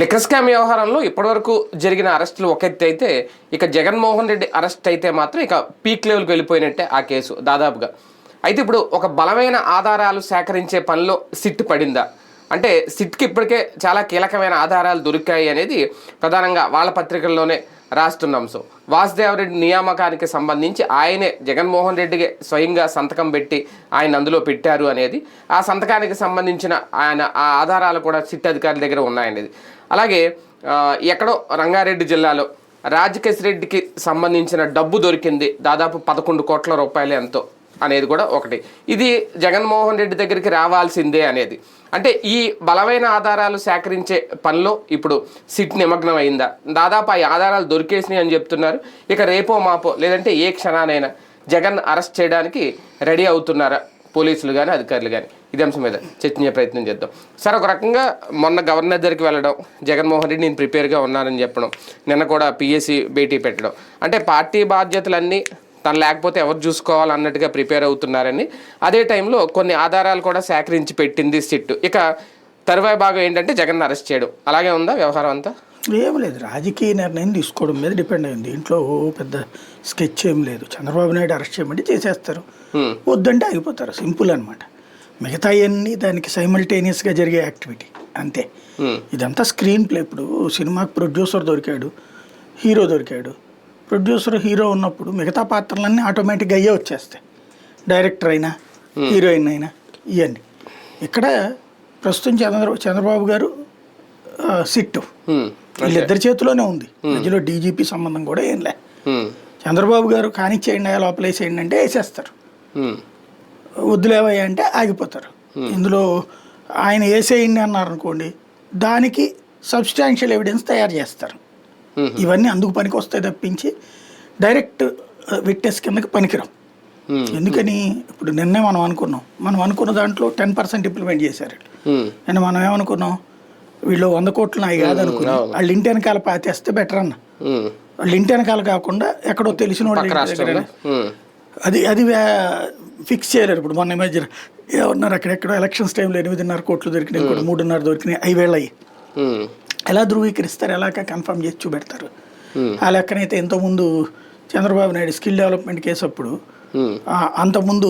Liquor scam వ్యవహారంలో ఇప్పటివరకు జరిగిన అరెస్టులు ఒక ఎత్తి అయితే ఇక జగన్మోహన్ రెడ్డి అరెస్ట్ అయితే మాత్రం ఇక పీక్ లెవెల్కి వెళ్ళిపోయినట్టే ఆ కేసు దాదాపుగా. అయితే ఇప్పుడు ఒక బలమైన ఆధారాలు సేకరించే పనిలో సిట్ పడిందా? అంటే సిట్కి ఇప్పటికే చాలా కీలకమైన ఆధారాలు దొరికాయి అనేది ప్రధానంగా వాళ్ళ పత్రికల్లోనే రాస్తున్న అంశం వాసుదేవరెడ్డి నియామకానికి సంబంధించి ఆయనే జగన్మోహన్ రెడ్డికి స్వయంగా సంతకం పెట్టి ఆయన అందులో పెట్టారు అనేది. ఆ సంతకానికి సంబంధించిన ఆయన ఆ ఆధారాలు కూడా సిట్ అధికారుల దగ్గర ఉన్నాయనేది అలాగే ఎక్కడో రంగారెడ్డి జిల్లాలో రాజకేశ్ రెడ్డికి సంబంధించిన డబ్బు దొరికింది దాదాపు పదకొండు కోట్ల రూపాయలు ఎంతో అనేది కూడా ఒకటి. ఇది జగన్మోహన్ రెడ్డి దగ్గరికి రావాల్సిందే అనేది. అంటే ఈ బలమైన ఆధారాలు సేకరించే పనిలో ఇప్పుడు సిట్ నిమగ్నం అయిందా దాదాపు ఆ ఆధారాలు దొరికేసినాయి అని చెప్తున్నారు. ఇక రేపో మాపో లేదంటే ఏ క్షణానైనా జగన్ అరెస్ట్ చేయడానికి రెడీ అవుతున్నారా పోలీసులు కానీ అధికారులు కానీ ఇది అంశం మీద చర్చించే ప్రయత్నం చేద్దాం. సార్ ఒక రకంగా మొన్న గవర్నర్ దగ్గరికి వెళ్ళడం జగన్మోహన్ రెడ్డి నేను ప్రిపేర్గా ఉన్నానని చెప్పడం నిన్న కూడా పిఎస్సి భేటీ పెట్టడం అంటే పార్టీ బాధ్యతలన్నీ తను లేకపోతే ఎవరు చూసుకోవాలన్నట్టుగా ప్రిపేర్ అవుతున్నారని. అదే టైంలో కొన్ని ఆధారాలు కూడా సేకరించి పెట్టింది సిట్ ఇక తరువాయి భాగం ఏంటంటే జగన్ అరెస్ట్ చేయడం. అలాగే ఉందా వ్యవహారం అంతా? ఏం లేదు. రాజకీయ నిర్ణయం తీసుకోవడం మీద డిపెండ్ అయింది. ఇంట్లో పెద్ద స్కెచ్ ఏం లేదు. చంద్రబాబు నాయుడు అరెస్ట్ చేయమంటే చేసేస్తారు. వద్దంటే ఆగిపోతారు. సింపుల్ అనమాట మిగతా అన్నీ దానికి సైమల్టేనియస్గా జరిగే యాక్టివిటీ. అంతే. ఇదంతా స్క్రీన్ ప్లే. ఇప్పుడు సినిమాకి ప్రొడ్యూసర్ దొరికాడు. హీరో దొరికాడు. ప్రొడ్యూసర్ హీరో ఉన్నప్పుడు మిగతా పాత్రలన్నీ ఆటోమేటిక్గా అయ్యే వచ్చేస్తాయి. డైరెక్టర్ అయినా హీరోయిన్ అయినా ఇవన్నీ ఇక్కడ ప్రస్తుతం చంద్ర చంద్రబాబు గారు సిట్టు. హ్మ్. వీళ్ళిద్దరి చేతిలోనే ఉంది. మధ్యలో డీజీపీ సంబంధం కూడా ఏం లే. చంద్రబాబు గారు కానిచ్చేయండి లోపల వేసేయండి అంటే వేసేస్తారు. వద్దులేవయ్యా అంటే ఆగిపోతారు. ఇందులో ఆయన వేసేయండి అన్నారు అనుకోండి దానికి సబ్స్టాన్షియల్ ఎవిడెన్స్ తయారు చేస్తారు. ఇవన్నీ అందుకు పనికి వస్తాయి తప్పించి డైరెక్ట్ విట్నెస్ కిందకి పనికిరాం. ఎందుకని? ఇప్పుడు నిన్నే మనం అనుకున్నాం. మనం అనుకున్న దాంట్లో టెన్ పర్సెంట్ ఇంప్లిమెంట్ చేశారు. అని మనం ఏమనుకున్నాం? వీళ్ళు వంద కోట్లు నాయి కాదనుకుని వాళ్ళ ఇంటి వెనకాల పాతేస్తే బెటర్ అన్న. వాళ్ళ ఇంటి వెనకాల కాకుండా ఎక్కడో తెలిసిన వాళ్ళ. అది అది ఫిక్స్ చేయలేరు. ఇప్పుడు మొన్న మధ్య ఏమన్నారు అక్కడెక్కడో ఎలక్షన్స్ టైంలో ఎనిమిదిన్నర కోట్లు దొరికినాయి మూడున్నర దొరికినాయి అవి వెళ్ళాయి హ్మ్. ఎలా ధృవీకరిస్తారు ఎలాగ కన్ఫర్మ్ చేసి చూపెడతారు. ఆ లెక్కనైతే ఎంతోముందు Chandrababu Naidu skill development case అప్పుడు అంతకుముందు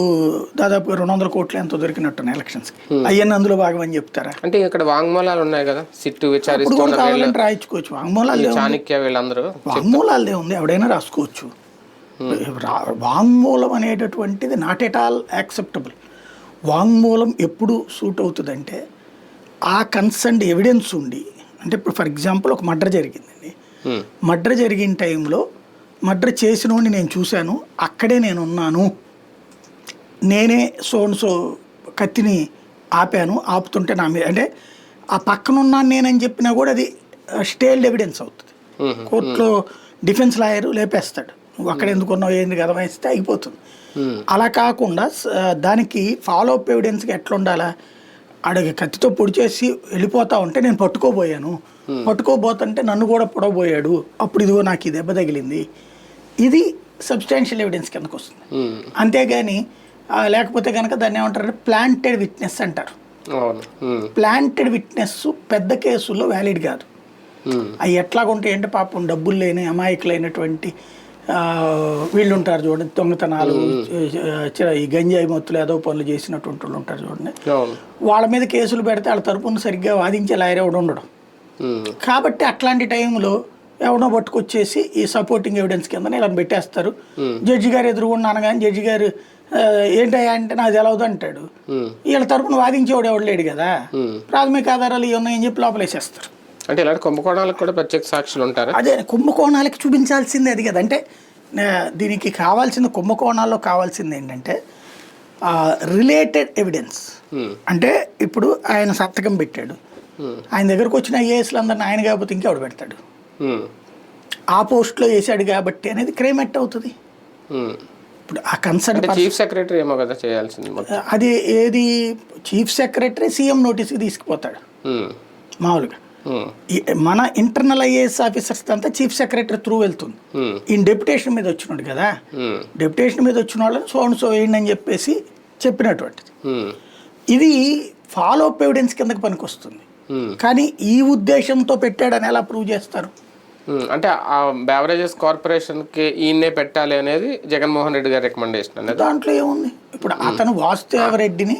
దాదాపు రెండు వందల కోట్లు ఎంతో దొరికినట్టున్నాయి ఎలక్షన్స్కి అవన్నీ అందులో భాగం అని చెప్తారా? అంటే ఇక్కడ వాంగ్మూలాలు ఉన్నాయి కదా సిట్టు కావాలంటే రాయించుకోవచ్చు. వాంగ్మూలాలు చాణక్య వీళ్ళందరూ వాంగ్మూలాలు ఉంది ఎవడైనా రాసుకోవచ్చు. వాంగ్మూలం అనేటటువంటిది నాట్ ఎట్ ఆల్ యాక్సెప్టబుల్ వాంగ్మూలం ఎప్పుడు సూట్ అవుతుందంటే ఆ కన్సర్న్ ఎవిడెన్స్ ఉండి అంటే ఇప్పుడు ఫర్ ఎగ్జాంపుల్ ఒక మర్డర్ జరిగిందండి. మర్డర్ జరిగిన టైంలో మర్డర్ చేసిన నేను చూశాను. అక్కడే నేను ఉన్నాను. నేనే సోన్ సో కత్తిని ఆపాను. ఆపుతుంటే నా మీద అంటే ఆ పక్కన ఉన్నాను నేనని చెప్పినా కూడా అది స్టేల్డ్ ఎవిడెన్స్ అవుతుంది. హ్మ్. కోర్టులో డిఫెన్స్ లాయర్ లేపేస్తాడు. నువ్వు అక్కడ ఎందుకు ఉన్నావు? ఏంది? కదా వేస్తే అయిపోతుంది. అలా కాకుండా దానికి ఫాలో అప్ ఎవిడెన్స్కి ఎట్లా ఉండాలా? ఆడకి కత్తితో పొడి చేసి వెళ్ళిపోతా ఉంటే నేను పట్టుకోబోయాను. పట్టుకోబోతుంటే నన్ను కూడా పొడవబోయాడు అప్పుడు ఇదిగో నాకు ఈ దెబ్బ తగిలింది. ఇది సబ్స్టాన్షియల్ ఎవిడెన్స్ కిందకు వస్తుంది. అంతేగాని లేకపోతే కనుక దాన్ని ఏమంటారు ప్లాంటెడ్ విట్నెస్ అంటారు. ప్లాంటెడ్ విట్నెస్ పెద్ద కేసుల్లో వ్యాలిడ్ కాదు. అవి ఎట్లాగుంటాయి అంటే పాపం డబ్బులు లేని అమాయకులైనటువంటి వీళ్ళు ఉంటారు చూడండి దొంగతనాలు ఈ గంజాయి మొత్తులు ఏదో పనులు చేసినటువంటి వాళ్ళు ఉంటారు చూడండి. వాళ్ళ మీద కేసులు పెడితే వాళ్ళ తరపున సరిగ్గా వాదించే లాయర్ ఎవడు ఉండడం. కాబట్టి అట్లాంటి టైంలో ఎవడో పట్టుకొచ్చేసి ఈ సపోర్టింగ్ ఎవిడెన్స్ కింద ఇలా పెట్టేస్తారు. జడ్జి గారు ఎదురుగుండా అనగానే జడ్జి గారు "ఆ, ఏంటయ్యా అంటే నాకు తెలవదు అంటాడు. వీళ్ళ తరపున వాదించేవాడు ఎవడు లేడు కదా. ప్రాథమిక ఆధారాలు ఇవి ఉన్నాయని చెప్పి లోపలేసేస్తారు. అంటే ఇలాంటి కుంభకోణాలకు కూడా ప్రత్యేక సాక్షులు ఉంటారా అదే కుంభకోణాలకి చూపించాల్సింది అది కదా అంటే దీనికి కావాల్సిన కుంభకోణాల్లో కావాల్సింది ఏంటంటే రిలేటెడ్ ఎవిడెన్స్. అంటే ఇప్పుడు ఆయన సంతకం పెట్టాడు. ఆయన దగ్గరకు వచ్చిన ఐఏఎస్లు అందరిని ఆయన కాకపోతే ఇంకెవడు పెడతాడు. ఆ పోస్ట్లో వేసాడు కాబట్టి అనేది క్రైమ్ ఎట్ అవుతుంది. ఇప్పుడు ఆ కన్సర్న్ చీఫ్ సెక్రటరీ ఏమో కదా చేయాల్సింది అది ఏది చీఫ్ సెక్రటరీ సీఎం నోటీస్కి తీసుకుపోతాడు. మామూలుగా మన ఇంటర్నల్ ఐఏఎస్ ఆఫీసర్స్ అంతా చీఫ్ సెక్రటరీ త్రూ వెళ్తుంది. హ్మ్. ఈయన డెప్యుటేషన్ మీద వచ్చినాడు కదా. డెప్యుటేషన్ మీద వచ్చిన వాళ్ళని సో అండ్ సో వేయండి అని చెప్పేసి చెప్పినటువంటిది. హ్మ్. ఇది ఫాలో అప్ ఎవిడెన్స్ కిందకి పనికొస్తుంది. కానీ ఈ ఉద్దేశంతో పెట్టాడని ఎలా ప్రూవ్ చేస్తారు? అంటే ఆ బెవరేజెస్ కార్పొరేషన్కి ఈయన్నే పెట్టాలి అనేది జగన్మోహన్ రెడ్డి గారి రికమెండేషన్ అనేది. దాంట్లో ఏముంది? ఇప్పుడు అతను వాసుదేవరెడ్డిని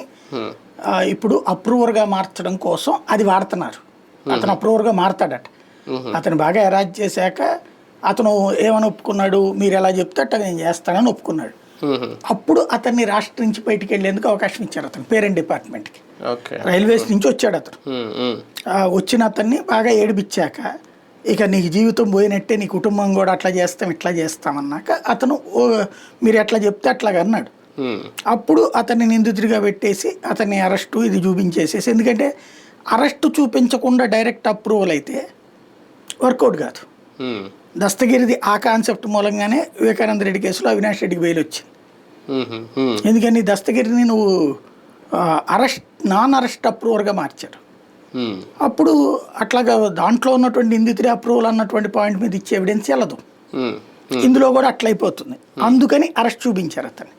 ఇప్పుడు అప్రూవర్గా మార్చడం కోసం అది వాడుతున్నారు. అతను అప్రూవర్గా మారతాడట. అతను బాగా ఎరాజ్ చేశాక అతను ఏమని ఒప్పుకున్నాడు మీరు ఎలా చెప్తే అట్ట నేను చేస్తానని ఒప్పుకున్నాడు. అప్పుడు అతన్ని రాష్ట్రం నుంచి బయటికి వెళ్ళేందుకు అవకాశం ఇచ్చారు అతను పేరెంట్ డిపార్ట్మెంట్కి. రైల్వేస్ నుంచి వచ్చాడు అతను. వచ్చిన అతన్ని బాగా ఏడిపించాక ఇక నీకు జీవితం పోయినట్టే నీ కుటుంబం కూడా అట్లా చేస్తాం ఇట్లా చేస్తామన్నాక అతను "ఓ, మీరు ఎట్లా చెప్తే అట్లాగా అన్నాడు. అప్పుడు అతన్ని నిందితుడిగా పెట్టేసి అతన్ని అరెస్టు ఇది చూపించేసేసి ఎందుకంటే అరెస్టు చూపించకుండా డైరెక్ట్ అప్రూవల్ అయితే వర్కౌట్ కాదు. దస్తగిరిది ఆ కాన్సెప్ట్ మూలంగానే వివేకానంద రెడ్డి కేసులో అవినాష్ రెడ్డికి బెయిల్ వచ్చింది. ఎందుకని దస్తగిరిని నువ్వు అరెస్ట్ నాన్ అరెస్ట్ అప్రూవర్గా మార్చారు. అప్పుడు అట్లాగా దాంట్లో ఉన్నటువంటి నిందితుడి అప్రూవల్ అన్నటువంటి పాయింట్ మీద ఇచ్చే ఎవిడెన్స్ వెళ్ళదు ఇందులో కూడా అట్లయిపోతుంది అందుకని అరెస్ట్ చూపించారు అతన్ని.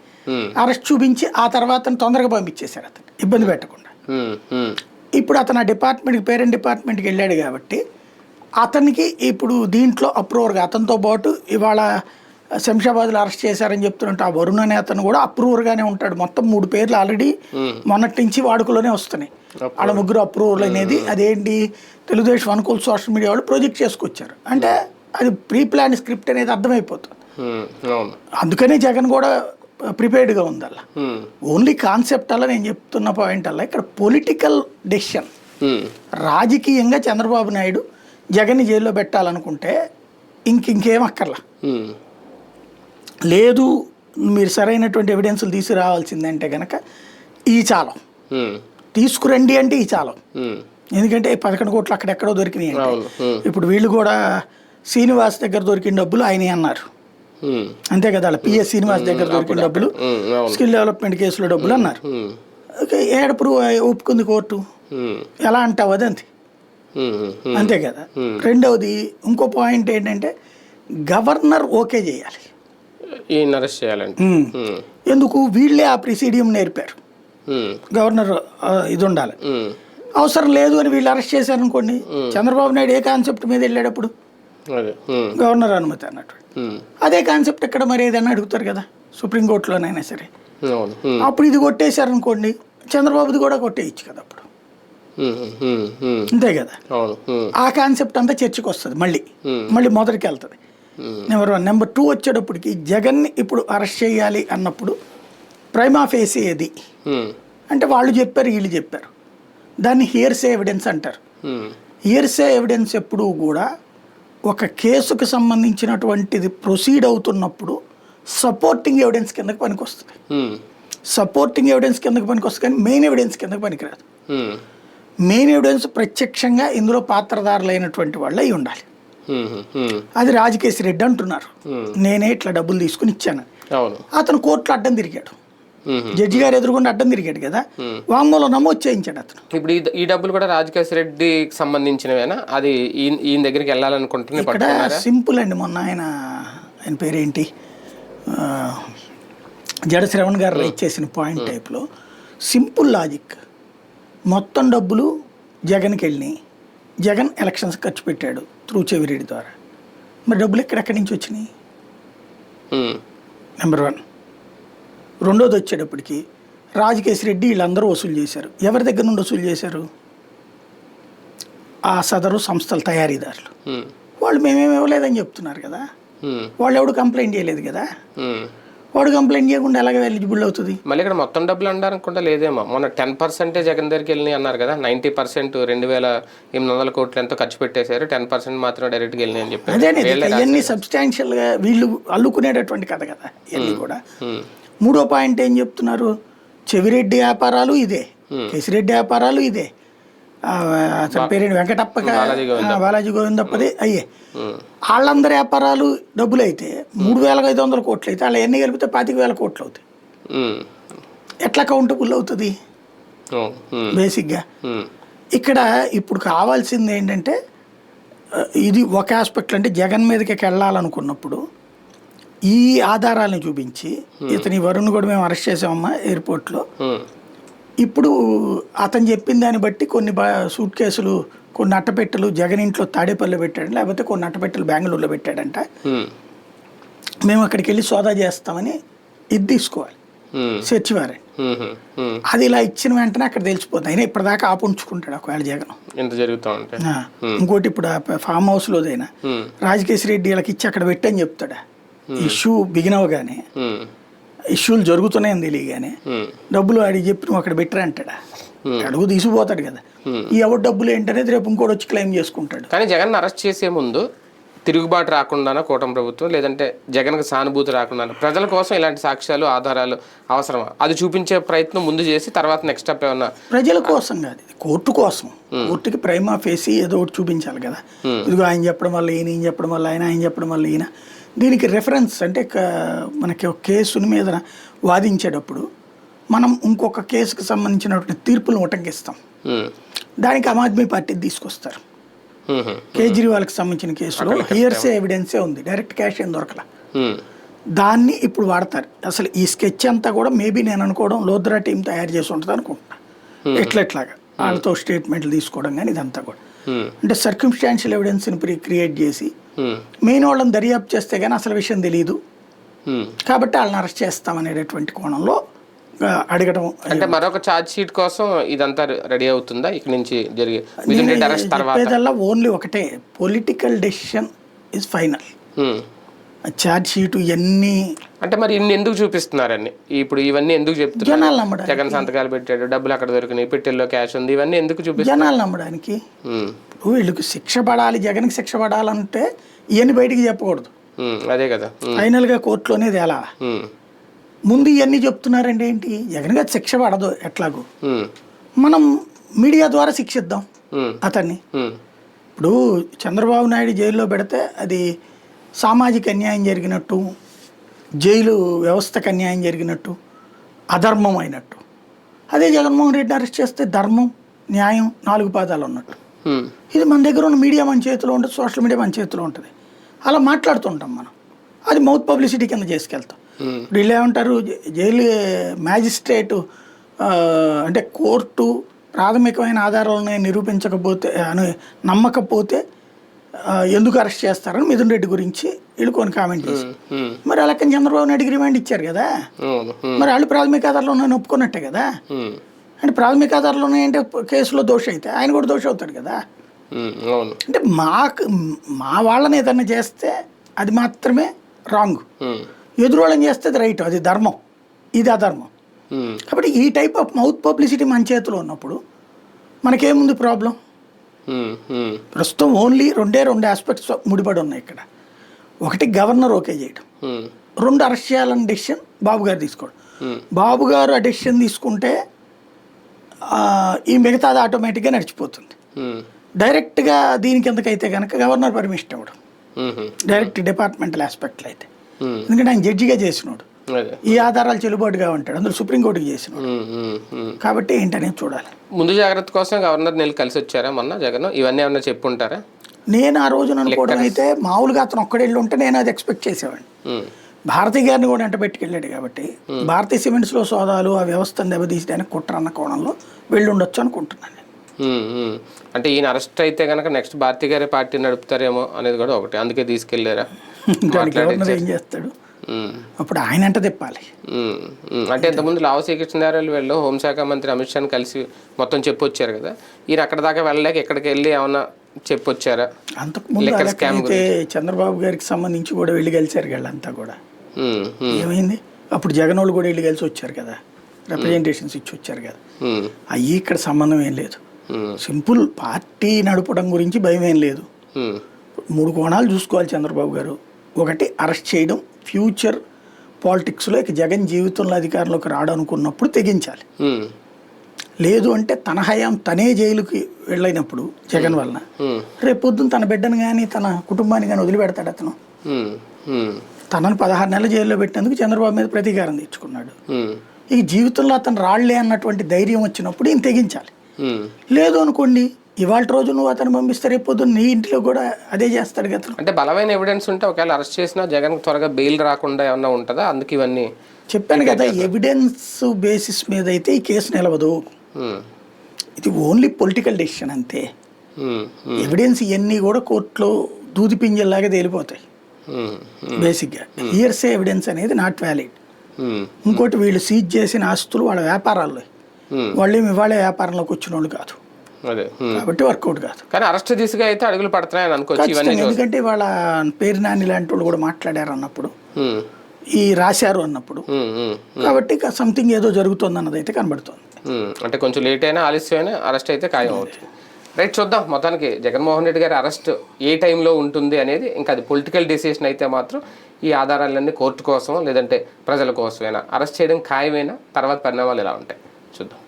అరెస్ట్ చూపించి ఆ తర్వాత తొందరగా పంపించేశారు అతన్ని. ఇబ్బంది పెట్టకుండా. ఇప్పుడు అతను ఆ డిపార్ట్మెంట్కి పేరెంట్ డిపార్ట్మెంట్కి వెళ్ళాడు కాబట్టి అతనికి ఇప్పుడు దీంట్లో అప్రూవర్గా అతనితో పాటు ఇవాళ శంషాబాద్లో అరెస్ట్ చేశారని చెప్తున్నట్టు ఆ వరుణ్ అనే అతను కూడా అప్రూవర్గానే ఉంటాడు. మొత్తం మూడు పేర్లు ఆల్రెడీ మొన్నటి నుంచి వాడుకలోనే వస్తున్నాయి. వాళ్ళ ముగ్గురు అప్రూవల్ అనేది అదేంటి తెలుగుదేశం అనుకూల సోషల్ మీడియా వాళ్ళు ప్రొజెక్ట్ చేసుకొచ్చారు. అంటే అది ప్రీ ప్లాన్ స్క్రిప్ట్ అనేది అర్థమైపోతుంది. అందుకనే జగన్ కూడా ప్రిపేర్డ్గా ఉంది అలా ఉమ్, ఓన్లీ కాన్సెప్ట్ అలా నేను చెప్తున్న పాయింట్ అలా ఇక్కడ పొలిటికల్ డెసిషన్ రాజకీయంగా చంద్రబాబు నాయుడు జగన్ని జైల్లో పెట్టాలనుకుంటే ఇంక ఇంకేం అక్కర్లా. లేదు మీరు సరైనటువంటి ఎవిడెన్స్లు తీసుకురావాల్సిందంటే కనుక ఈ చాలం. తీసుకురండి అంటే ఈ చాలం. ఎందుకంటే పదకొండు కోట్లు అక్కడెక్కడో దొరికినాయి ఇప్పుడు వీళ్ళు కూడా శ్రీనివాస్ దగ్గర దొరికిన డబ్బులు ఆయనే అన్నారు. అంతే కదా అలా పిఎస్ శ్రీనివాస్ దగ్గర దొరికిన డబ్బులు స్కిల్ డెవలప్మెంట్ కేసులో డబ్బులు అన్నారు. ఉమ్, ఓకే ఏడ ప్రూవ్ ఒప్పుకుంది కోర్టు. ఎలా అంటావు ఉమ్, ఉమ్, అంతే కదా. రెండవది ఇంకో పాయింట్ ఏంటంటే గవర్నర్ ఓకే చేయాలి. అరెస్ట్ చేయాలండి ఎందుకు? వీళ్ళే ఆ ప్రిసీడియం నేర్పారు. గవర్నర్ ఇది ఉండాలి. అవసరం లేదు అని వీళ్ళు అరెస్ట్ చేశారనుకోండి చంద్రబాబు నాయుడు ఏ కాన్సెప్ట్ మీద వెళ్ళేటప్పుడు అదే. ఉమ్, గవర్నర్ అనుమతి అన్నట్టు. అదే కాన్సెప్ట్ ఎక్కడ మరి ఏదైనా అడుగుతారు కదా సుప్రీంకోర్టులోనైనా సరే. అప్పుడు ఇది కొట్టేశారనుకోండి చంద్రబాబుది కూడా కొట్టేయచ్చు కదా అప్పుడు. అంతే కదా. ఆ కాన్సెప్ట్ అంతా చర్చకు వస్తుంది మళ్ళీ. మళ్ళీ మొదటికి వెళ్తుంది. Number one. నెంబర్ టూ వచ్చేటప్పటికి జగన్ని ఇప్పుడు అరెస్ట్ చేయాలి అన్నప్పుడు ప్రైమా ఫేస్ ఏది? అంటే వాళ్ళు చెప్పారు వీళ్ళు చెప్పారు. దాన్ని హియర్సే ఎవిడెన్స్ అంటారు. హియర్సే ఎవిడెన్స్ ఎప్పుడూ కూడా ఒక కేసుకు సంబంధించినటువంటిది ప్రొసీడ్ అవుతున్నప్పుడు సపోర్టింగ్ ఎవిడెన్స్ కిందకి పనికొస్తుంది. సపోర్టింగ్ ఎవిడెన్స్ కిందకి పనికొస్తుంది కానీ మెయిన్ ఎవిడెన్స్ కిందకి పనికిరాదు. మెయిన్ ఎవిడెన్స్ ప్రత్యక్షంగా ఇందులో పాత్రధారులైనటువంటి వాళ్ళు అయి ఉండాలి. అది రాజకేశ్ రెడ్డి అంటున్నారు. నేనే ఇట్లా డబ్బులు తీసుకుని ఇచ్చాను అతను కోర్టులో అడ్డం తిరిగాడు. జడ్జి గారు ఎదురుగుండా అడ్డం తిరిగాడు కదా. వాంగ్మూలం నమోదు చేయించాడు అతను. ఇప్పుడు ఈ డబ్బులు కూడా రాజకేశ్ రెడ్డికి సంబంధించినవేనా? అది ఈయన దగ్గరికి వెళ్ళాలనుకుంటున్నా ఇక్కడ సింపుల్ అండి మొన్న ఆయన ఆయన పేరేంటి? జడ శ్రవణ్ గారు రైట్ చేసిన పాయింట్ టైప్లో సింపుల్ లాజిక్. మొత్తం డబ్బులు జగన్కి వెళ్ళినాయి. జగన్ ఎలక్షన్స్ ఖర్చు పెట్టాడు త్రూ చెవిరెడ్డి ద్వారా. మరి డబ్బులు ఎక్కడెక్కడి నుంచి వచ్చినాయి? నెంబర్ వన్ రెండోది వచ్చేటప్పటికి రాజకేశ్ రెడ్డి వీళ్ళందరూ వసూలు చేశారు. ఎవరి దగ్గర నుండి వసూలు చేశారు? ఆ సదరు సంస్థల తయారీదారులు. వాళ్ళు మేమేమి ఇవ్వలేదని చెప్తున్నారు కదా. వాళ్ళు ఎవడు కంప్లైంట్ చేయలేదు కదా. వాడు కంప్లైంట్ చేయకుండా ఎలాగ ఎలిజిబుల్ అవుతుంది? మళ్ళీ ఇక్కడ మొత్తం డబ్బులు అన్నారనుకుంటా లేదేమో. మొన్న టెన్ పర్సెంటే జగన్ దగ్గరికి వెళ్ళి అన్నారు కదా. నైంటీ పర్సెంట్ రెండు వేల ఎనిమిది వందల కోట్లు ఎంతో ఖర్చు పెట్టేశారు. టెన్ పర్సెంట్ మాత్రం డైరెక్ట్గా వెళ్ళినాయి అని చెప్పారు. అదేనే వీళ్ళే ఇవన్నీ సబ్స్టాన్షియల్గా వీళ్ళు అల్లుకునేటటువంటి కథ కదా. ఇవన్నీ కూడా. మూడో పాయింట్ ఏం చెప్తున్నారు? చెవిరెడ్డి వ్యాపారాలు ఇదే. కేసిరెడ్డి వ్యాపారాలు ఇదే. పేరేంటి? వెంకటప్ప బాలాజీ గోవిందప్పది. అయ్యే. వాళ్ళందరి వ్యాపారాలు డబ్బులు అయితే మూడు వేల ఐదు వందల కోట్లు అయితే వాళ్ళు ఎన్ని కలిపితే పాతిక వేల కోట్లు అవుతాయి. ఎట్లా కౌంటబుల్ అవుతుంది? బేసిక్గా. ఇక్కడ ఇప్పుడు కావాల్సింది ఏంటంటే ఇది ఒక ఆస్పెక్ట్ అంటే జగన్ మీదకి వెళ్ళాలనుకున్నప్పుడు ఈ ఆధారాలను చూపించి ఇతని వరుణ్ కూడా మేము అరెస్ట్ చేసామమ్మా ఎయిర్పోర్ట్లో. ఇప్పుడు అతను చెప్పిన దాన్ని బట్టి కొన్ని సూట్ కేసులు కొన్ని అట్టపెట్టెలు జగన్ ఇంట్లో తాడేపల్లిలో పెట్టాడు లేకపోతే కొన్ని అట్టపెట్టెలు బెంగళూరులో పెట్టాడంట. మేము అక్కడికి వెళ్ళి సోదా చేస్తామని ఇది తీసుకోవాలి. Search warrant. అది ఇలా ఇచ్చిన వెంటనే అక్కడ తెలిసిపోతుంది. అయినా ఇప్పటిదాకా ఆపు ఉంచుకుంటాడు ఒకవేళ జగన్. జరుగుతూ ఆ, ఇంకోటి ఇప్పుడు ఫామ్ హౌస్లోదైనా ఉమ్, రాజకేశ్ రెడ్డి వీళ్ళకి ఇచ్చి అక్కడ పెట్టని చెప్తాడా? ఇష్యూ బిగిన్ అవగానే ఉమ్, ఇష్యూలు జరుగుతున్నాయని తెలియగానే ఉమ్, డబ్బులు అడిగి చెప్పి నువ్వు అక్కడ పెట్టరా అంటాడా? అడుగు తీసుకుపోతాడు కదా. ఈ ఎవరి డబ్బులు ఏంటనేది రేపు ఇంకోటి వచ్చి క్లెయిమ్ చేసుకుంటాడు. కానీ జగన్ అరెస్ట్ చేసే ముందు తిరుగుబాటు రాకుండానా కూటమి ప్రభుత్వం? లేదంటే జగన్కి సానుభూతి రాకుండా ప్రజల కోసం ఇలాంటి సాక్ష్యాలు ఆధారాలు అవసరమా? అది చూపించే ప్రయత్నం ముందు చేసి తర్వాత నెక్స్ట్ స్టెప్ ఏమన్నా ప్రజల కోసం కాదు కోర్టు కోసం. కోర్టుకి ప్రైమా ఫేసి ఏదో ఒకటి చూపించాలి కదా. ఇదిగో ఆయన చెప్పడం వల్ల ఈయన ఈయన చెప్పడం వల్ల ఆయన ఆయన చెప్పడం వల్ల ఈయన. దీనికి రెఫరెన్స్ అంటే మనకి ఒక కేసుని మీద వాదించేటప్పుడు మనం ఇంకొక కేసుకు సంబంధించినటువంటి తీర్పులను ఉటంకిస్తాం. దానికి ఆమ్ ఆద్మీ పార్టీ తీసుకొస్తారు. కేజ్రీవాల్కి సంబంధించిన కేసులో హియర్సే ఎవిడెన్సే ఉంది. డైరెక్ట్ క్యాష్ ఏం దొరకల. దాన్ని ఇప్పుడు వాడతారు. అసలు ఈ స్కెచ్ అంతా కూడా మేబీ నేను అనుకోవడం లోద్రా టీం తయారు చేసి ఉంటుంది అనుకుంటున్నా ఎట్లా ఎట్లాగా వాళ్ళతో స్టేట్మెంట్లు తీసుకోవడం కానీ ఇదంతా కూడా. అంటే సర్క్యూమ్స్టాన్షియల్ ఎవిడెన్స్ని ప్రీ క్రియేట్ చేసి మెయిన్ వాళ్ళని దర్యాప్తు చేస్తే కానీ అసలు విషయం తెలియదు. కాబట్టి వాళ్ళని అరెస్ట్ చేస్తామనేటటువంటి కోణంలో ఆ, అడగడం అంటే మరొక ఛార్జ్ షీట్ కోసం ఇదంతా రెడీ అవుతుందా? ఇక్కడ నుంచి జరిగే అరెస్ట్ తర్వాత? ఓన్లీ ఒకటే. Political decision is final. Charge sheet ఎన్ని అంటే మరి ఇన్ని ఎందుకు చూపిస్తున్నారని ఇప్పుడు ఇవన్నీ ఎందుకు చెప్తున్నారు? జగన్ సంతకాలు పెట్టాడు డబ్బులు అక్కడ దొరికినాయి పెట్టెల్లో క్యాష్ ఉంది ఇవన్నీ ఎందుకు చూపిస్తారు జనాలు నమ్మడానికి. ఇప్పుడు వీళ్ళకి శిక్ష పడాలి జగన్కి శిక్ష పడాలంటే ఇవన్నీ బయటికి చెప్పకూడదు. అదే కదా. ఫైనల్గా కోర్టులోనే తేలాలి ఉమ్, ముందు ఇవన్నీ చెప్తున్నారండి ఏంటి? జగన్ గారు శిక్ష పడదు ఎట్లాగో. మనం మీడియా ద్వారా శిక్షిద్దాం అతన్ని. ఇప్పుడు చంద్రబాబు నాయుడు జైల్లో పెడితే అది సామాజిక అన్యాయం జరిగినట్టు జైలు వ్యవస్థకు అన్యాయం జరిగినట్టు అధర్మం అయినట్టు. అదే జగన్మోహన్ రెడ్డి అరెస్ట్ చేస్తే ధర్మం న్యాయం నాలుగు పాదాలు ఉన్నట్టు. ఇది మన దగ్గర ఉన్న మీడియా మన చేతిలో ఉంటుంది సోషల్ మీడియా మన చేతిలో ఉంటుంది. అలా మాట్లాడుతుంటాం మనం. అది మౌత్ పబ్లిసిటీ కింద చేసుకెళ్తాం. ఇప్పుడు వీళ్ళు ఏమంటారు జైలు మ్యాజిస్ట్రేటు అంటే కోర్టు ప్రాథమికమైన ఆధారాలను నిరూపించకపోతే అని నమ్మకపోతే ఎందుకు అరెస్ట్ చేస్తారని మిథున్ రెడ్డి గురించి వీళ్ళు కొన్ని కామెంట్ చేశారు. ఉమ్, మరి అలా చంద్రబాబు నాయుడుకి రిమాండ్ ఇచ్చారు కదా? మరి వాళ్ళు ప్రాథమిక ఆధారాలు ఒప్పుకున్నట్టే కదా? అంటే ప్రాథమిక ఆధారాలు ఉన్నాయంటే కేసులో దోష అయితే ఆయన కూడా దోష అవుతాడు కదా. అంటే మాకు మా వాళ్ళని ఏదన్నా చేస్తే అది మాత్రమే రాంగ్. ఎదురు వాళ్ళని చేస్తే అది రైట్ అది ధర్మం. ఇది అధర్మం. కాబట్టి ఈ టైప్ ఆఫ్ మౌత్ పబ్లిసిటీ మన చేతిలో ఉన్నప్పుడు మనకేముంది ప్రాబ్లం? ప్రస్తుతం ఓన్లీ రెండే రెండు ఆస్పెక్ట్స్ ముడిపడి ఉన్నాయి ఇక్కడ. ఒకటి గవర్నర్ ఓకే చేయడం రెండు అరెస్ట్ చేయాలని డెసిషన్ బాబు గారు తీసుకోవడం. బాబు గారు ఆ డెసిషన్ తీసుకుంటే ఈ మిగతాది ఆటోమేటిక్గా నడిచిపోతుంది. డైరెక్ట్గా దీనికి ఎందుకైతే కనుక గవర్నర్ పర్మిషన్ ఇవ్వడం. డైరెక్ట్ డిపార్ట్మెంటల్ ఆస్పెక్ట్లో అయితే ఎందుకంటే ఆయన జడ్జిగా చేసినాడు. ఈ ఆధారాలు చెల్లుబాటుగా ఉంటాడు అందులో సుప్రీంకోర్టుకి చేసినాడు. ఉమ్. కాబట్టి ఏంటనేది చూడాలి. ముందు జాగ్రత్త కోసం గవర్నర్ నెల కలిసి వచ్చారా మొన్న జగన్? ఇవన్నీ ఏమన్నా చెప్పుంటారా? నేను ఆ రోజున అనుకోవడం అయితే మామూలుగా అతను ఒక్కడెళ్ళి ఉంటే నేను అది ఎక్స్పెక్ట్ చేసేవాడిని. భారతీ గారిని కూడా వెంట పెట్టుకెళ్ళాడు కాబట్టి భారతీయ సిమెంట్స్లో సోదాలు ఆ వ్యవస్థను దెబ్బతీసడానికి కుట్ర అన్న కోణంలో వెళ్ళి ఉండొచ్చు అనుకుంటున్నాను నేను. ఉమ్, ఉమ్. అంటే ఈయన అరెస్ట్ అయితే కనుక నెక్స్ట్ భారతీ గారి పార్టీ నడుపుతారేమో అనేది కూడా ఒకటి. అందుకే గవర్నర్ ఏం చేస్తాడు? అప్పుడు ఆయన అంట తిప్పాలి. అంటే ఇంతకుముందు లావు శ్రీకృష్ణదేవరాయలు వెళ్ళు హోంశాఖ మంత్రి అమిత్ షాని కలిసి మొత్తం చెప్పొచ్చారు కదా. ఈయన అక్కడ దాకా వెళ్ళలేక ఎక్కడికి వెళ్ళి ఏమన్నా చెప్పొచ్చారా? అయితే చంద్రబాబు గారికి సంబంధించి కూడా వెళ్ళి కలిశారు వీళ్ళంతా కూడా. ఏమైంది? అప్పుడు జగన్ వాళ్ళు కూడా వెళ్ళి కలిసి వచ్చారు కదా. రిప్రజెంటేషన్స్ ఇచ్చి వచ్చారు కదా. అయ్యి ఇక్కడ సంబంధం ఏం లేదు. సింపుల్ పార్టీ నడపడం గురించి భయం ఏం లేదు. మూడు కోణాలు చూసుకోవాలి చంద్రబాబు గారు. ఒకటి అరెస్ట్ చేయడం. ఫ్యూచర్ పాలిటిక్స్లో ఇక జగన్ జీవితంలో అధికారంలోకి రాడనుకున్నప్పుడు తెగించాలి. లేదు అంటే తన హయాం తనే జైలుకి వెళ్ళినప్పుడు జగన్ వలన ఉమ్, రేపు పొద్దున్న తన బిడ్డను కానీ తన కుటుంబాన్ని కానీ వదిలిపెడతాడు అతను. తనను పదహారు నెలలు జైల్లో పెట్టినందుకు చంద్రబాబు మీద ప్రతీకారం తెచ్చుకున్నాడు. ఇక జీవితంలో అతను రాళ్ళే అన్నటువంటి ధైర్యం వచ్చినప్పుడు ఈయన తెగించాలి. లేదు అనుకోండి ఇవాళ రోజు నువ్వు అతను పంపిస్తే రేపు పొద్దున్న నీ ఇంట్లో కూడా అదే చేస్తాడు కదా అంటే బలమైన ఎవిడెన్స్ ఉంటే ఒకవేళ అరెస్ట్ చేసినా జగన్ త్వరగా బెయిల్ రాకుండా ఏమన్నా ఉంటుందా? అందుకు ఇవన్నీ చెప్పాను కదా ఎవిడెన్స్ బేసిస్ మీద అయితే ఈ కేసు నిలవదు. ఇది ఓన్లీ పొలిటికల్ డెసిషన్ అంతే. ఎవిడెన్స్ ఇవన్నీ కూడా కోర్టులో దూది పింజల్లాగా తేలిపోతాయి. బేసిక్గా హియర్సే ఎవిడెన్స్ అనేది నాట్ వ్యాలిడ్ ఉమ్, ఇంకోటి వీళ్ళు సీజ్ చేసిన ఆస్తులు వాళ్ళ వ్యాపారాల్లో ఉమ్, వాళ్ళు ఏమి ఇవాళ వ్యాపారంలోకి వచ్చిన వాళ్ళు కాదు. అదే. ఉమ్. కాబట్టి వర్కౌట్ కాదు. కానీ అరెస్ట్ దిశగా అయితే అడుగులు పడుతున్నాయని అనుకోవచ్చు ఎందుకంటే వాళ్ళ పేరు నాని లాంటి వాళ్ళు కూడా మాట్లాడారు అన్నప్పుడు. ఈ రాశారు అన్నప్పుడు. కాబట్టి సంథింగ్ ఏదో జరుగుతుంది అన్నది అయితే కనబడుతుంది అంటే కొంచెం లేట్ అయినా ఆలస్యం అయినా అరెస్ట్ అయితే ఖాయం అవుతుంది. రైట్ చూద్దాం. మొత్తానికి జగన్మోహన్ రెడ్డి గారి అరెస్ట్ ఏ టైంలో ఉంటుంది అనేది ఇంకా అది పొలిటికల్ డిసిషన్ అయితే మాత్రం ఈ ఆధారాలన్నీ కోర్టు కోసం లేదంటే ప్రజల కోసమైనా? అరెస్ట్ చేయడం ఖాయమైనా? తర్వాత పరిణామాలు ఎలా ఉంటాయి? చూద్దాం.